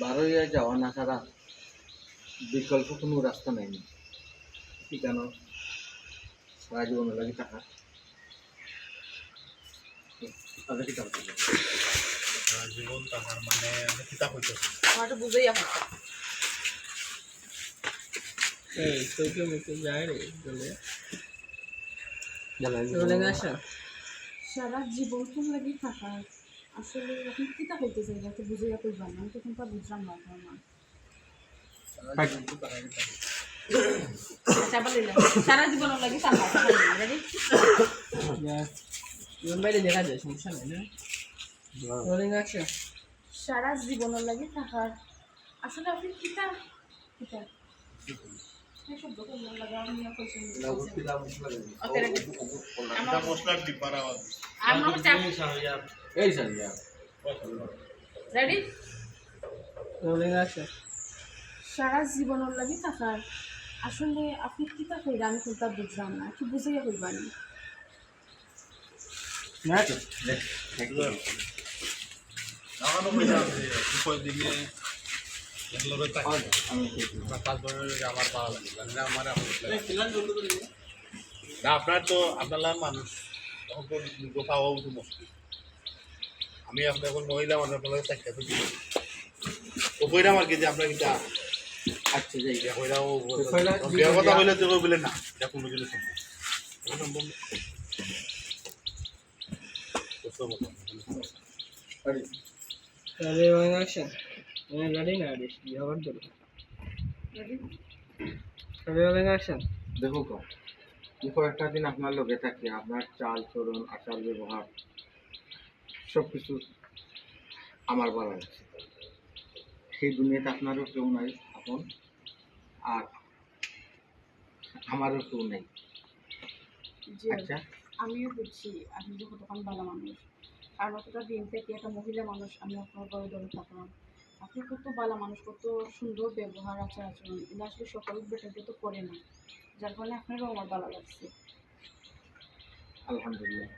বারোইয়া যাওয়া না ছাড়া বিকল্প কোনো রাস্তা নাই ঠিকানো সারা জীবন লাগে টাকা জীবন মানে কিতাব আমার বুঝেই এই তোকে মুখে যায় রে বলে সারা জীবন লাগি থাকা। আসলে আপনি কিতা হইতে চাই যাতে বুঝে যাতে জানেন আমি তো কোনটা বুঝলাম না আপনার মা চাপা দিলাম সারা জীবন লাগে চাপা রেডি? জীবন বাইরে দেখা যায় সমস্যা নেই না বলে সারা জীবনের লাগি থাকার আসলে আপনি কিতা কিতা এই শব্দ কোন আওয়াজ আমার চাপ এই রেডি আসা সারা জীবনের লাগি থাকার। আসলে আপনি কিতা কইরা আমি কোনটা বুঝলাম না। কি বুঝাইয়া কইবানি। না তো পয়সা আছে দিকে আমি আমার লাগে আমার না আপনার তো আপনার মানুষ। উঠে মুশকিল আমি আপনি এখন মহিলা মানুষ আপনার দিই ও আমার কি যে আপনার কিটা আচ্ছা যাই বিয়ার কথা তো বলে না এটা কোনো কিছু সম্ভব তাহলে না। বিয়ে তাহলে দেখো কম কয়েকটা দিন আপনার লোকে থাকি আপনার চাল চলন আচার ব্যবহার সব কিছু আমার ভালো লাগছে সেই দুনিয়াতে আপনারও কেউ নাই এখন আর আমারও কেউ নেই। আচ্ছা। আমিও বুঝছি আপনি যে কতক্ষণ ভালো মানুষ। আর অতটা দিন থেকে একটা মহিলা মানুষ আমি আপনার ধরে থাকলাম আপনি কত ভালো মানুষ, কত সুন্দর ব্যবহার আছে আচরণ এটা আসলে সকল বেটাকে তো করে না। যার কারণে আপনারও আমার ভালো লাগছে। আলহামদুলিল্লাহ।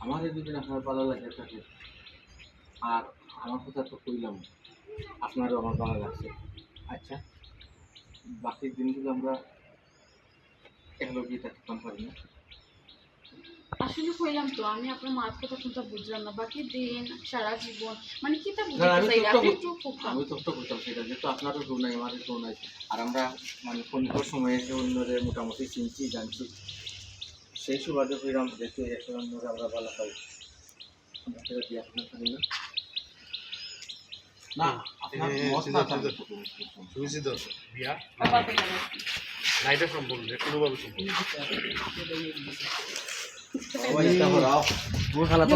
আমাদের দুদিন আপনার ভালো লাগে থাকে আর আমার কথা তো কইলাম, আপনারও আমার ভালো লাগছে। আচ্ছা বাকি দিনগুলো আমরা একলগেই থাকতাম পারি না। আসলে কইলাম তো আমি আপনার মার কথা কোনটা বুঝলাম না। বাকি দিন সারা জীবন মানে না, আমি বুঝতে চাই? তো আপনি তো- একটু খুব- আমি তো তো করতাম সেটা যেহেতু আপনারও কেউ নাই আমারও কেউ নাই। আর আমরা মানে ক্ষণিকর সময়ে এসে অন্যদের মোটামুটি চিনছি জানছি সেই সুবাদে ফিরাম দেখে এসে অন্যরা আমরা ভালো পাই না না আপনার মত না ঠিক থাকলে আছে। তো কোনো কিছু না। বুঝছি তো বিয়া বাবা পেলাম না এটা সম্ভব না কোনোভাবে সম্ভব